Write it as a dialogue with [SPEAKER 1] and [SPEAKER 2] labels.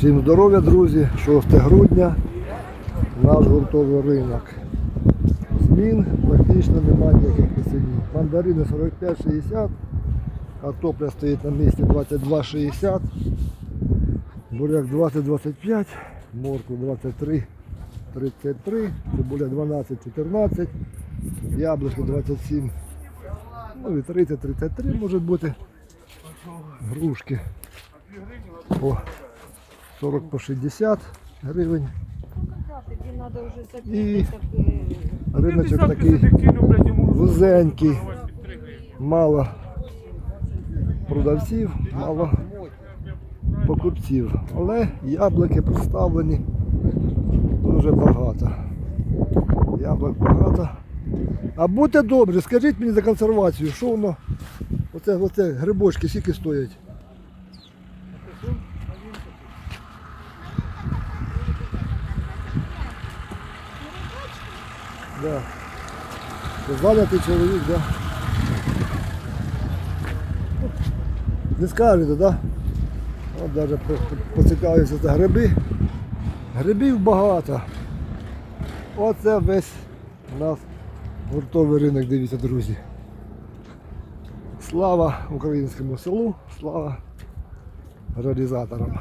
[SPEAKER 1] Всім здоров'я, друзі! 6 грудня, наш гуртовий ринок. Змін практично немає ніяких по ціні. Мандарини 45-60, картопля стоїть на місці 22,60, буряк 20-25, морква 23, 33, цибуля 12-14, яблуко 27, ну і 30-33 може бути. Грушки 40 по 60 гривень. І риночок такий вузенький, мало продавців, мало покупців. Але яблуки представлені дуже багато. Яблук багато. А будьте добрі, скажіть мені за консервацію, що воно, оце, оце грибочки скільки стоять? Да. Зайнятий чоловік, да? Не скажете, да? От навіть по- по- поцікавився за гриби. Грибів багато. Оце весь у нас гуртовий ринок, дивіться, друзі. Слава українському селу, слава реалізаторам.